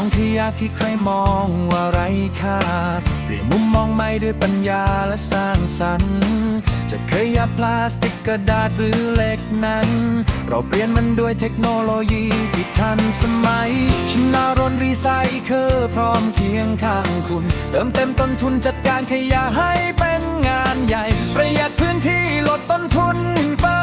องขยะที่ใครมองว่าไร้ค่าด้วยมุมมองใหม่ด้วยปัญญาและสร้างสรรค์จะขยะพลาสติกกระดาษหรือเหล็กนั้น เราเปลี่ยนมันด้วยเทคโนโลยีที่ทันสมัยชนารนรีไซเคิลพร้อมเคียงข้างคุณ เติมเต็มต้นทุนจัดการขยะให้เป็นงานใหญ่ ประหยัดพื้นที่ลดต้นทุนเปิ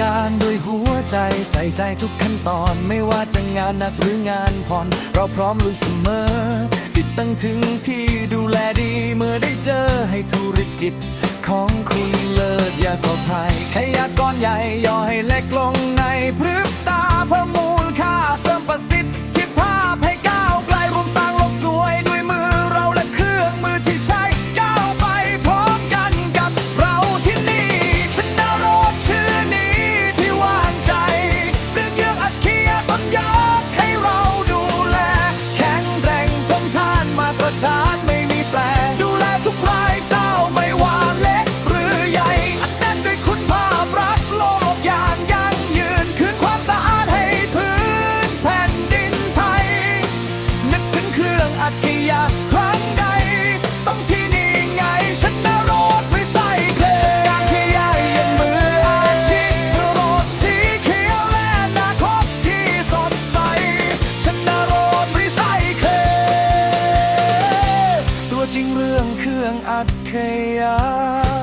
การด้วยหัวใจใส่ใจทุกขั้นตอนไม่ว่าจะงานหนักหรืองานผ่อนเราพร้อมลุยเสมอ ติดตั้งถึงที่ดูแลดีเมื่อได้เจอให้ธุรกิจของคุณเลิศอยากปลอดภัยขยะก้อนใหญ่ย่อให้เล็กลงในพริบ ตรฐานไม่มีแปลดูแลทุกรายเจ้าไม่ว่าเล็กหรือใหญ่อัดแน่นด้วยคุณภาพรักโลกอย่างยั่งยืนคืนความสะอาดให้พื้นแผ่นดินไทย นึกถึงเครื่องอัดขยะ อัด